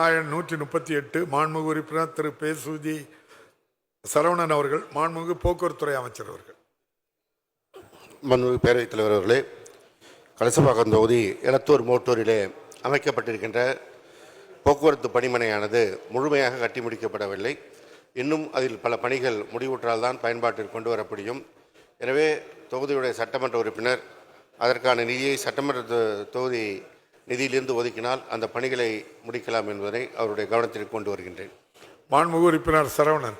ஆயிரம் நூற்றி முப்பத்தி எட்டு மாண்புமிகு உறுப்பினர் திரு பேசுதி சரவணன் அவர்கள் மாண்புமிகு போக்குவரத்துறை அமைச்சர் அவர்கள். மாண்புமிகு பேரவைத் தலைவர் அவர்களே கலசபாக்கம் தொகுதி எலத்தூர் மோட்டூரிலே அமைக்கப்பட்டிருக்கின்ற போக்குவரத்து பணிமனையானது முழுமையாக கட்டி முடிக்கப்படவில்லை. இன்னும் அதில் பல பணிகள் முடிவுற்றால்தான் பயன்பாட்டில் பயன்பாட்டிற்கு கொண்டு வர முடியும் எனவே தொகுதியுடைய சட்டமன்ற உறுப்பினர் அதற்கான நிதியை சட்டமன்ற தொ- தொகுதி நிதியிலிருந்து ஒதுக்கினால் அந்த பணிகளை முடிக்கலாம் என்பதை அவருடைய கவனத்திற்கு கொண்டு வருகின்றேன். மாண்புமிகு உறுப்பினர் சரவணன்.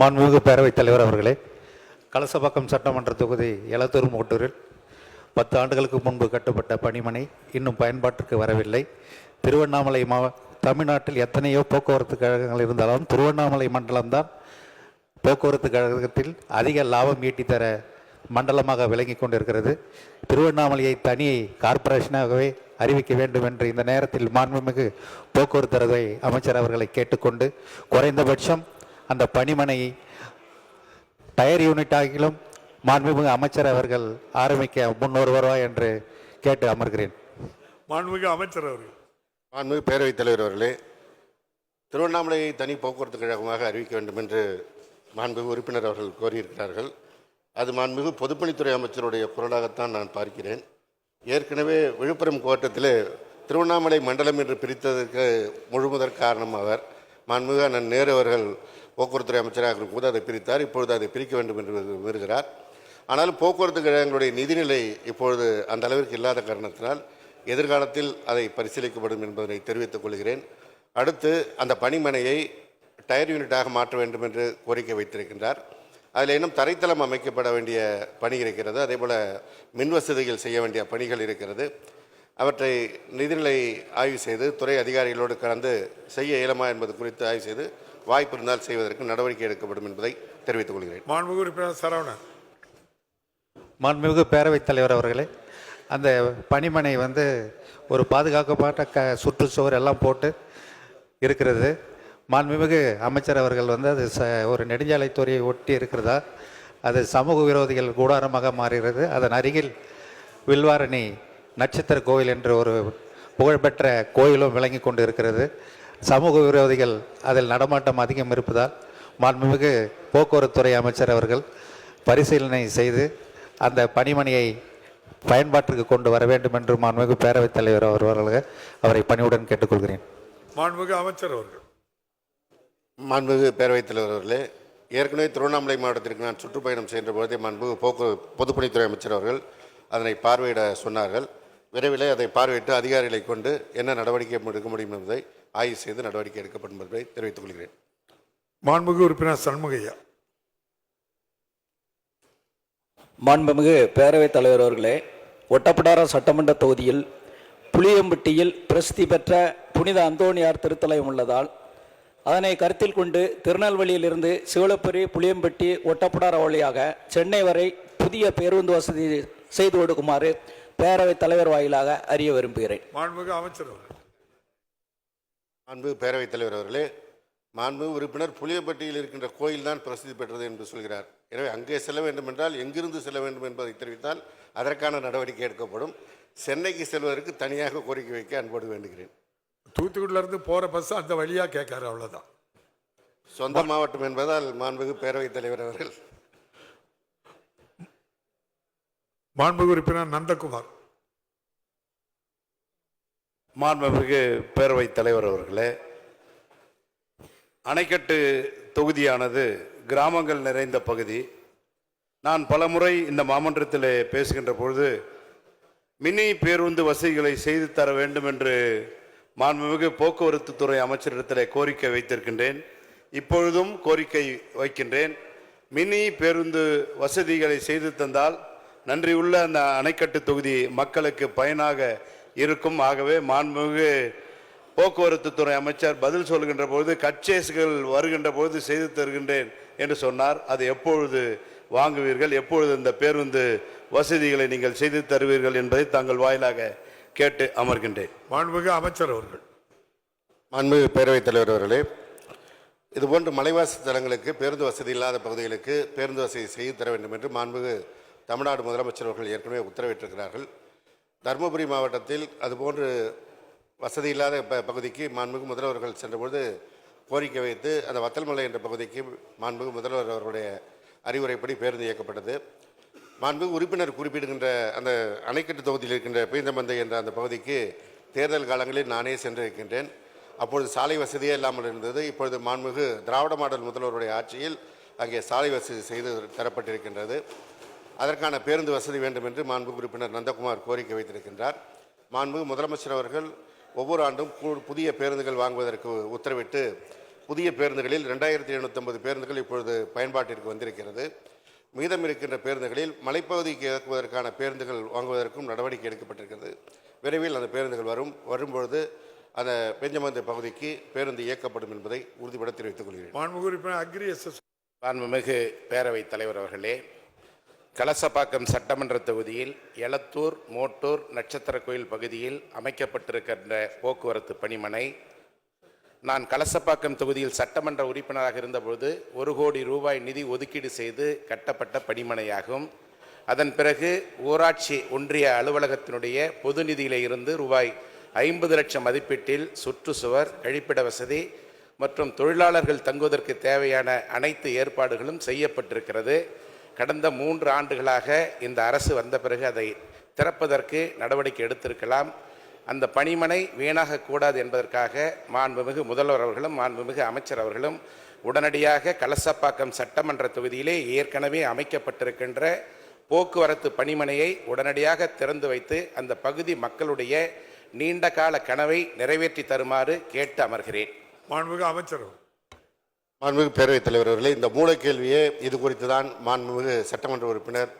மாண்புமிகு பேரவைத் தலைவர் அவர்களே கலசப்பாக்கம் சட்டமன்ற தொகுதி எலத்தூர் மோட்டூரில் பத்து ஆண்டுகளுக்கு முன்பு கட்டப்பட்ட பணிமனை இன்னும் பயன்பாட்டிற்கு வரவில்லை. திருவண்ணாமலை மாவ தமிழ்நாட்டில் எத்தனையோ போக்குவரத்து கழகங்கள் இருந்தாலும் திருவண்ணாமலை மண்டலம்தான் போக்குவரத்து கழகத்தில் அதிக லாபம் ஈட்டித் தர மண்டலமாக விளங்கி கொண்டிருக்கிறது. திருவண்ணாமலையை தனி கார்ப்பரேஷனாகவே அறிவிக்க வேண்டும் என்று இந்த நேரத்தில் மாண்புமிகு போக்குவரத்து துறை அமைச்சர் அவர்களை கேட்டுக்கொண்டு குறைந்தபட்சம் அந்த பணிமனை டயர் யூனிட் ஆகிலும் மாண்புமிகு அமைச்சர் அவர்கள் ஆரம்பிக்க முன்னோர் வருவாய் என்று கேட்டு அமர்கிறேன். மாண்புமிகு அமைச்சர் அவர்கள். மாண்புமிகு பேரவைத் தலைவர் அவர்களே திருவண்ணாமலையை தனி போக்குவரத்து கழகமாக அறிவிக்க வேண்டும் என்று மாண்புமிகு உறுப்பினர் அவர்கள் கோரியிருக்கிறார்கள். அது மாண்புமிகு பொதுப்பணித்துறை அமைச்சருடைய குரலாகத்தான் நான் பார்க்கிறேன். ஏற்கனவே விழுப்புரம் கோட்டத்தில் திருவண்ணாமலை மண்டலம் என்று பிரித்ததற்கு முழுமுதற் காரணம் அவர். மாண்புமிகு அண்ணன் நேரு அவர்கள் போக்குவரத்துறை அமைச்சராக இருக்கும்போது அதை பிரித்தார் இப்பொழுது அதை பிரிக்க வேண்டும் என்று விரும்புகிறார். ஆனால் போக்குவரத்து கழகங்களுடைய நிதிநிலை இப்பொழுது அந்த அளவிற்கு இல்லாத காரணத்தினால் எதிர்காலத்தில் அதை பரிசீலிக்கப்படும் என்பதனை தெரிவித்துக் கொள்கிறேன். அடுத்து அந்த பணிமனையை டயர் யூனிட்டாக மாற்ற வேண்டும் என்று கோரிக்கை வைத்திருக்கின்றார். அதில் இன்னும் தரைத்தளம் அமைக்கப்பட வேண்டிய பணி இருக்கிறது. அதேபோல் மின் வசதிகள் செய்ய வேண்டிய பணிகள் இருக்கிறது. அவற்றை நிதிநிலை ஆய்வு செய்து துறை அதிகாரிகளோடு கலந்து செய்ய இயலுமா என்பது குறித்து ஆய்வு செய்து வாய்ப்பு இருந்தால் செய்வதற்கு நடவடிக்கை எடுக்கப்படும் என்பதை தெரிவித்துக் கொள்கிறேன். மாண்புமிகு உறுப்பினர் சரவணன். மாண்புமிகு பேரவைத் தலைவர் அவர்களே அந்த பணிமனை வந்து ஒரு பாதுகாக்கப்பட்ட க சுற்றுச்சுவர் எல்லாம் போட்டு இருக்கிறது. மாண்புமிகு அமைச்சர் அவர்கள் வந்து அது ச ஒரு நெடுஞ்சாலைத்துறையை ஒட்டி இருக்கிறதா? அது சமூக விரோதிகள் கூடாரமாக மாறுகிறது. அதன் அருகில் வில்வாரணி நட்சத்திர கோயில் என்று ஒரு புகழ்பெற்ற கோயிலும் விளங்கி கொண்டு இருக்கிறது சமூக விரோதிகள் அதில் நடமாட்டம் அதிகம் இருப்பதால் மாண்புமிகு போக்குவரத்துறை அமைச்சர் அவர்கள் பரிசீலனை செய்து அந்த பணிமனையை பயன்பாட்டிற்கு கொண்டு வர வேண்டும் என்று மாண்புமிகு பேரவைத் தலைவர் அவர்கள் அவரை பணிவுடன் கேட்டுக்கொள்கிறேன். மாண்புமிகு அமைச்சர் அவர்கள். மாண்புமிகு பேரவைத் தலைவர் அவர்களே ஏற்கனவே திருவண்ணாமலை மாவட்டத்திற்கு நான் சுற்றுப்பயணம் சென்ற பொழுதே மாண்புமிகு போக்கு பொதுப்பணித்துறை அமைச்சர் அவர்கள் அதனை பார்வையிட சொன்னார்கள். விரைவிலே அதை பார்வையிட்டு அதிகாரிகளை கொண்டு என்ன நடவடிக்கை எடுக்க முடியும் என்பதை ஆய்வு செய்து நடவடிக்கை எடுக்கப்படும் என்பதை தெரிவித்துக் கொள்கிறேன். மாண்புமிகு உறுப்பினர் சண்முகையா. மாண்புமிகு பேரவைத் தலைவர் அவர்களே ஒட்டப்பிடாரம் சட்டமன்ற தொகுதியில் புளியம்பட்டியில் பிரசித்தி பெற்ற புனித அந்தோணியார் திருத்தலம் உள்ளதால் அதனை கருத்தில் கொண்டு திருநெல்வேலியிலிருந்து சிவலப்பரி புளியம்பட்டி ஒட்டப்பிடாரம் வழியாக சென்னை வரை புதிய பேருந்து வசதி செய்து கொடுக்குமாறு பேரவைத் தலைவர் வாயிலாக அறிய விரும்புகிறேன். மாண்புமிகு அமைச்சர் அவர்கள். மாண்புமிகு பேரவைத் தலைவர் அவர்களே மாண்புமிகு உறுப்பினர் புளியப்பட்டியில் இருக்கின்ற கோயில் தான் பிரசித்தி பெற்றது என்று சொல்கிறார். எனவே அங்கே செல்ல வேண்டும் என்றால் எங்கிருந்து செல்ல வேண்டும் என்பதை தெரிவித்தால் அதற்கான நடவடிக்கை எடுக்கப்படும். சென்னைக்கு செல்வதற்கு தனியாக கோரிக்கை வைக்க அன்போடு வேண்டுகிறேன். தூத்துக்குடியில இருந்து போற பஸ் அந்த வழியா கேட்காரு அவ்வளவுதான். சொந்த மாவட்டம் என்பதால் மாண்புமிகு பேரவைத் தலைவர் அவர்கள். மாண்புமிகு உறுப்பினர் நந்தகுமார். மாண்புமிகு பேரவைத் தலைவர் அவர்களே அணைக்கட்டு தொகுதியானது கிராமங்கள் நிறைந்த பகுதி. நான் பலமுறை இந்த மாமன்றத்தில் பேசுகின்ற பொழுது மினி பேருந்து வசதிகளை செய்து தர வேண்டும் என்று மாண்புமிகு போக்குவரத்து துறை அமைச்சரிடத்தில் கோரிக்கை வைத்திருக்கின்றேன். இப்பொழுதும் கோரிக்கை வைக்கின்றேன். மினி பேருந்து வசதிகளை செய்து தந்தால் நன்றியுள்ள அந்த அணைக்கட்டு தொகுதி மக்களுக்கு பயனாக இருக்கும். ஆகவே மாண்புமிகு போக்குவரத்து துறை அமைச்சர் பதில் சொல்கின்ற பொழுது கட்சேஸ்கள் வருகின்ற பொழுது செய்து தருகின்றேன் என்று சொன்னார். அது எப்பொழுது வாங்குவீர்கள்? எப்பொழுது இந்த பேருந்து வசதிகளை நீங்கள் செய்து தருவீர்கள் என்பதை தங்கள் வாயிலாக கேட்டு அமர்கின்றேன். மாண்புமிகு அமைச்சர் அவர்கள். மாண்புமிகு பேரவைத் தலைவர் அவர்களே இதுபோன்ற மலைவாசி தலங்களுக்கு பேருந்து வசதி இல்லாத பகுதிகளுக்கு பேருந்து வசதி செய்து தர வேண்டும் என்று மாண்புமிகு தமிழ்நாடு முதலமைச்சர் அவர்கள் ஏற்கனவே உத்தரவிட்டிருக்கிறார்கள். தருமபுரி மாவட்டத்தில் அதுபோன்று வசதி இல்லாத ப பகுதிக்கு மாண்புமிகு முதல்வர்கள் சென்றபொழுது கோரிக்கை வைத்து அந்த வத்தல்மலை என்ற பகுதிக்கு மாண்புமிகு முதல்வர் அவருடைய அறிவுரைப்படி பேருந்து இயக்கப்பட்டது. மாண்பு உறுப்பினர் குறிப்பிடுகின்ற அந்த அணைக்கட்டு தொகுதியில் இருக்கின்ற பீந்தமந்தை என்ற அந்த பகுதிக்கு தேர்தல் காலங்களில் நானே சென்றிருக்கின்றேன். அப்பொழுது சாலை வசதியே இல்லாமல் இருந்தது. இப்பொழுது மாண்புமிகு திராவிட மாடல் முதல்வருடைய ஆட்சியில் அங்கே சாலை வசதி செய்து தரப்பட்டிருக்கின்றது. அதற்கான பேருந்து வசதி வேண்டும் என்று மாண்பு உறுப்பினர் நந்தகுமார் கோரிக்கை வைத்திருக்கின்றார். மாண்பு முதலமைச்சர் அவர்கள் ஒவ்வொரு ஆண்டும் புதிய பேருந்துகள் வாங்குவதற்கு உத்தரவிட்டு புதிய பேருந்துகளில் ரெண்டாயிரத்தி எழுநூற்றம்பது பேருந்துகள் இப்பொழுது பயன்பாட்டிற்கு வந்திருக்கிறது. மீதம் இருக்கின்ற பேருந்துகளில் மலைப்பகுதிக்கு இறக்குவதற்கான பேருந்துகள் வாங்குவதற்கும் நடவடிக்கை எடுக்கப்பட்டிருக்கிறது. விரைவில் அந்த பேருந்துகள் வரும் வரும்பொழுது அந்த பெஞ்சமந்தை பகுதிக்கு பேருந்து இயக்கப்படும் என்பதை உறுதிபட தெரிவித்துக் கொள்கிறேன். அக்ரி மாண்புமிகு பேரவைத் தலைவர் அவர்களே கலசப்பாக்கம் சட்டமன்ற தொகுதியில் எலத்தூர் மோட்டூர் நட்சத்திர கோயில் பகுதியில் அமைக்கப்பட்டிருக்கின்ற போக்குவரத்து பணிமனை நான் கலசப்பாக்கம் தொகுதியில் சட்டமன்ற உறுப்பினராக இருந்தபொழுது ஒரு கோடி ரூபாய் நிதி ஒதுக்கீடு செய்து கட்டப்பட்ட பணிமனையாகும். அதன் பிறகு ஊராட்சி ஒன்றிய அலுவலகத்தினுடைய பொது நிதியிலிருந்து ரூபாய் ஐம்பது லட்சம் மதிப்பீட்டில் சுற்றுச்சுவர் கழிப்பிட வசதி மற்றும் தொழிலாளர்கள் தங்குவதற்கு தேவையான அனைத்து ஏற்பாடுகளும் செய்யப்பட்டிருக்கிறது. கடந்த மூன்று ஆண்டுகளாக இந்த அரசு வந்த பிறகு அதை திறப்பதற்கு நடவடிக்கை எடுத்திருக்கலாம். அந்த பணிமனை வீணாக கூடாது என்பதற்காக மாண்புமிகு முதல்வர் அவர்களும் மாண்புமிகு அமைச்சர் அவர்களும் உடனடியாக கலசப்பாக்கம் சட்டமன்ற தொகுதியிலே ஏற்கனவே அமைக்கப்பட்டிருக்கின்ற போக்குவரத்து பணிமனையை உடனடியாக திறந்து வைத்து அந்த பகுதி மக்களுடைய நீண்ட கால கனவை நிறைவேற்றி தருமாறு கேட்டு அமர்கிறேன் மாண்புமிகு அமைச்சர். மாண்புமிகு பேரவைத் தலைவர் அவர்களே இந்த மூலக்கேள்வியே இது குறித்து தான் மாண்புமிகு சட்டமன்ற உறுப்பினர்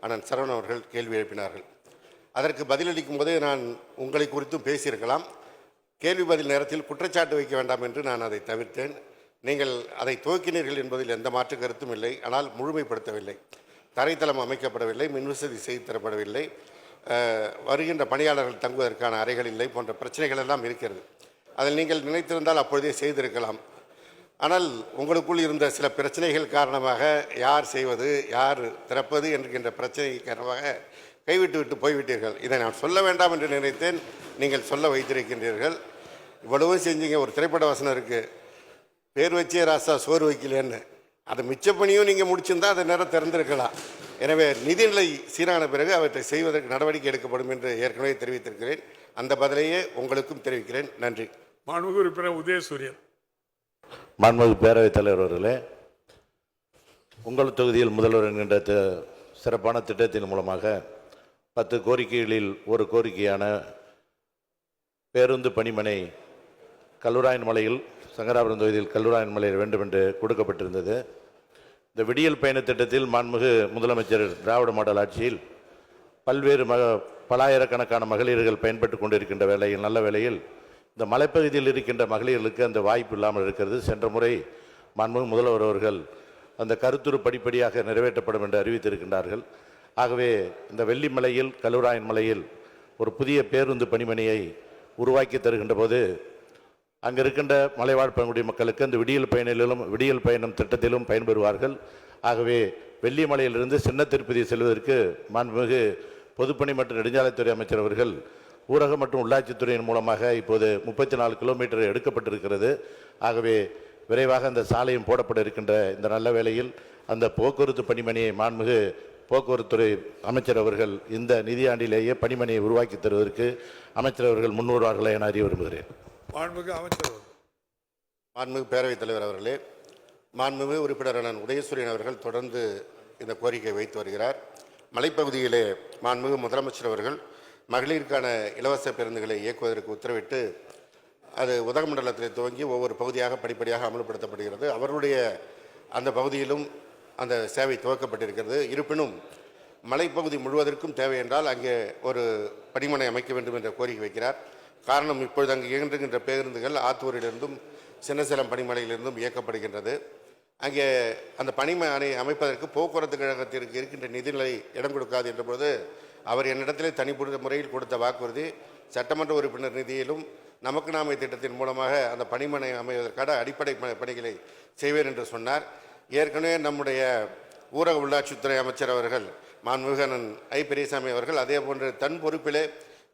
அண்ணன் சரவணன் அவர்கள் கேள்வி எழுப்பினார்கள் அதற்கு பதிலளிக்கும் போதே நான் உங்களை குறித்தும் பேசியிருக்கலாம். கேள்வி பதில் நேரத்தில் குற்றச்சாட்டு வைக்க வேண்டாம் என்று நான் அதை தவிர்த்தேன். நீங்கள் அதை துவக்கினீர்கள் என்பதில் எந்த மாற்று கருத்தும் இல்லை. ஆனால் முழுமைப்படுத்தவில்லை. தரைத்தளம் அமைக்கப்படவில்லை. மின்வசதி செய்து தரப்படவில்லை. வருகின்ற பணியாளர்கள் தங்குவதற்கான அறைகள் இல்லை போன்ற பிரச்சனைகள் எல்லாம் இருக்கிறது. அதில் நீங்கள் நினைத்திருந்தால் அப்பொழுதே செய்திருக்கலாம். ஆனால் உங்களுக்குள் இருந்த சில பிரச்சனைகள் காரணமாக யார் செய்வது யார் திறப்பது என்கின்ற பிரச்சனை காரணமாக கைவிட்டு விட்டு போய்விட்டீர்கள். இதை நான் சொல்ல வேண்டாம் என்று நினைத்தேன். நீங்கள் சொல்ல வைத்திருக்கின்றீர்கள். இவ்வளவும் செஞ்சீங்க. ஒரு திரைப்பட வசனம் இருக்குது பேர் வச்சே ராசா சோறு வைக்கலன்னு. அதை மிச்ச பணியும் நீங்கள் முடிச்சிருந்தா அதை நேரம் திறந்திருக்கலாம். எனவே நிதிநிலை சீரான பிறகு அவற்றை செய்வதற்கு நடவடிக்கை எடுக்கப்படும் என்று ஏற்கனவே தெரிவித்திருக்கிறேன். அந்த பதிலையே உங்களுக்கும் தெரிவிக்கிறேன். நன்றி. மாண்புமிகு உறுப்பினர் உதயசூரியன். மாண்புமிகு பேரவைத் தலைவர் அவர்களே உங்கள் தொகுதியில் முதல்வர் என்கின்ற தி- சிறப்பான திட்டத்தின் மூலமாக பத்து கோரிக்கைகளில் ஒரு கோரிக்கையான பேருந்து பணிமனை கல்லூராயன் மலையில் சங்கராபுரம் தொகுதியில் கல்லூராயன் மலையில் வேண்டும் என்று கொடுக்கப்பட்டிருந்தது. இந்த விடியல் பயண திட்டத்தில் மாண்புமிகு முதலமைச்சர் திராவிட மாடல் ஆட்சியில் பல்வேறு மக பலாயிரக்கணக்கான மகளிர்கள் பயன்பட்டு கொண்டிருக்கின்ற வேளையில் நல்ல வேளையில் இந்த மலைப்பகுதியில் இருக்கின்ற மகளிர்களுக்கு அந்த வாய்ப்பு இல்லாமல் இருக்கிறது. சென்ற முறை மாண்புமிகு முதல்வர் அவர்கள் அந்த கருத்துரு படிப்படியாக நிறைவேற்றப்படும் என்று அறிவித்திருக்கின்றார்கள். ஆகவே இந்த வெள்ளிமலையில் கல்லூராயன் மலையில் ஒரு புதிய பேருந்து பணிமனையை உருவாக்கி தருகின்ற போது அங்கே இருக்கின்ற மலைவாழ் பழங்குடி மக்களுக்கு அந்த விடியல் பயணிலும் விடியல் பயணம் திட்டத்திலும் பயன்பெறுவார்கள். ஆகவே வெள்ளிமலையிலிருந்து சின்ன திருப்பதி செல்வதற்கு மாண்புமிகு பொதுப்பணி மற்றும் நெடுஞ்சாலைத்துறை அமைச்சர் அவர்கள் ஊரக மற்றும் உள்ளாட்சித்துறையின் மூலமாக இப்போது முப்பத்தி நாலு கிலோமீட்டர் எடுக்கப்பட்டிருக்கிறது. ஆகவே விரைவாக அந்த சாலையும் போடப்பட இருக்கின்ற இந்த நல்ல வேளையில் அந்த போக்குவரத்து பணிமனையை மாண்புமிகு போக்குவரத்துறை அமைச்சர் அவர்கள் இந்த நிதியாண்டிலேயே பணிமனையை உருவாக்கி தருவதற்கு அமைச்சர் அவர்கள் முன்வருவார்களா என அறிய விரும்புகிறேன். மாண்புமிகு அமைச்சர் அவர்கள். மாண்புமிகு பேரவைத் தலைவர் அவர்களே மாண்புமிகு உறுப்பினர் அண்ணன் உதயசூரியன் அவர்கள் தொடர்ந்து இந்த கோரிக்கை வைத்து வருகிறார். மலைப்பகுதியிலே மாண்புமிகு முதலமைச்சர் அவர்கள் மகளிருக்கான இலவச பேருந்துகளை இயக்குவதற்கு உத்தரவிட்டு அது உதகமண்டலத்தில் துவங்கி ஒவ்வொரு பகுதியாக படிப்படியாக அமல்படுத்தப்படுகிறது. அவர்களுடைய அந்த பகுதியிலும் அந்த சேவை துவக்கப்பட்டிருக்கிறது. இருப்பினும் மலைப்பகுதி முழுவதற்கும் தேவை என்றால் அங்கே ஒரு படிமனை அமைக்க வேண்டும் என்ற கோரிக்கை வைக்கிறார். காரணம் இப்பொழுது அங்கு இயங்குகின்ற பேருந்துகள் ஆத்தூரிலிருந்தும் சின்னசேலம் பணிமனையிலிருந்தும் இயக்கப்படுகின்றது. அங்கே அந்த பணிமனை அமைப்பதற்கு போக்குவரத்து கழகத்திற்கு இருக்கின்ற நிதிநிலை இடம் கொடுக்காது என்றபோது அவர் என்னிடத்திலே தனிப்பட்ட முறையில் கொடுத்த வாக்குறுதி சட்டமன்ற உறுப்பினர் நிதியிலும் நமக்கு நாமை திட்டத்தின் மூலமாக அந்த பணிமனை அமைவதற்கான அடிப்படை பணிகளை செய்வேன் என்று சொன்னார். ஏற்கனவே நம்முடைய ஊரக உள்ளாட்சித்துறை அமைச்சர் அவர்கள் மாண்புமிகு அண்ணன் ஐ. பெரியசாமி அவர்கள் அதே போன்று தன் பொறுப்பிலே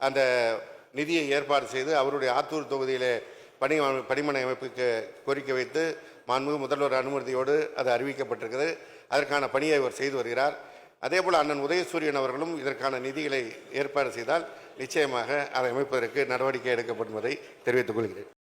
அந்த நிதியை ஏற்பாடு செய்து அவருடைய ஆத்தூர் தொகுதியிலே பணி பணிமனை அமைப்புக்கு கோரிக்கை வைத்து மாண்புமிகு முதல்வர் அனுமதியோடு அது அறிவிக்கப்பட்டிருக்கிறது. அதற்கான பணியை அவர் செய்து வருகிறார். அதேபோல் அண்ணன் உதயசூரியன் அவர்களும் இதற்கான நிதிகளை ஏற்பாடு செய்தால் நிச்சயமாக அதை அமைப்பதற்கு நடவடிக்கை எடுக்கப்படும் என்பதை தெரிவித்துக் கொள்கிறேன்.